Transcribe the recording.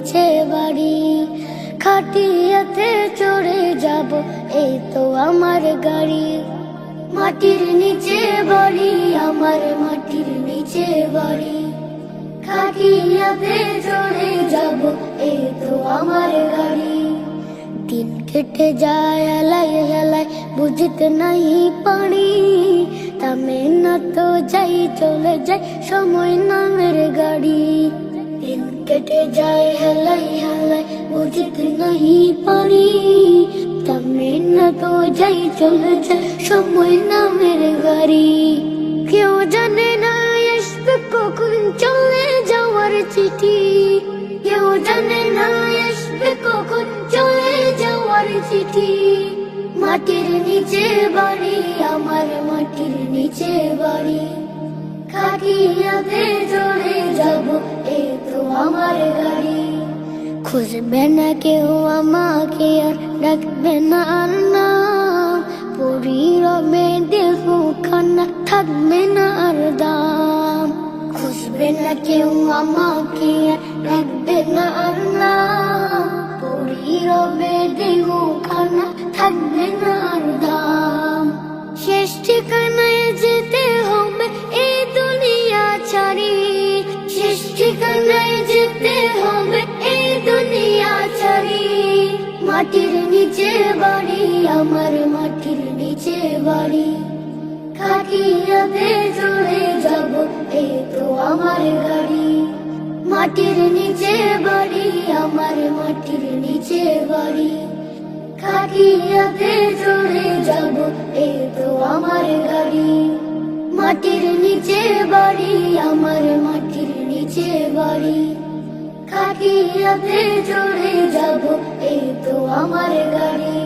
পিছে বাড়ি, খাটিয়াতে চড়ে যাব, এই তো আমার গাড়ি। মাটির নিচে বাড়ি, আমার মাটির নিচে বাড়ি। খাটিয়াতে চড়ে যাব, এই তো আমার গাড়ি। দিন কেটে যায় আলাই এলাই, বুঝতে নাই পানি তামে না তো যাই, চলে যাই, সময় নামের গাড়ি। কেটে যায় হেলাই হেলাই বুঝতে নাই পারি। তামে না তো যাই চলে যায়, সময় নামের গাড়ি। কেউ জানে না আসবে কখন চলে যাওয়ার চিঠি। কেউ জানে না আসবে কখন চলে যাওয়ার চিঠি। মাটির নিচে বাড়ি, আমার মাটির নিচে বাড়ি। খাটিয়াতে খুঁজবে না কেউ আমাকে আর ডাকবে না আর না পরি রবে দেহ খানা থাকবে না আর দাম খুঁজবে না কেউ আমাকে আর ডাকবে না আর না পরি রবে দেহ খানা থাকবে না আর দাম শেষ ঠিকানায় যেতে হবে এই দুনিয়া ছাড়ি শেষ ঠিকানায় যেতে হবে মাটির নিচে বাড়ি, আমার মাটির নিচে বাড়ি। খাটিয়াতে চড়ে যাব এই তো আমার গাড়ি। মাটির নিচে বাড়ি, আমার মাটির নিচে বাড়ি। খাটিয়াতে চড়ে যাব এই তো আমার গাড়ি। মাটির নিচে বাড়ি, আমার মাটির নিচে বাড়ি। খাটিয়াতে চড়ে যাব এই তো আমার গাড়ি।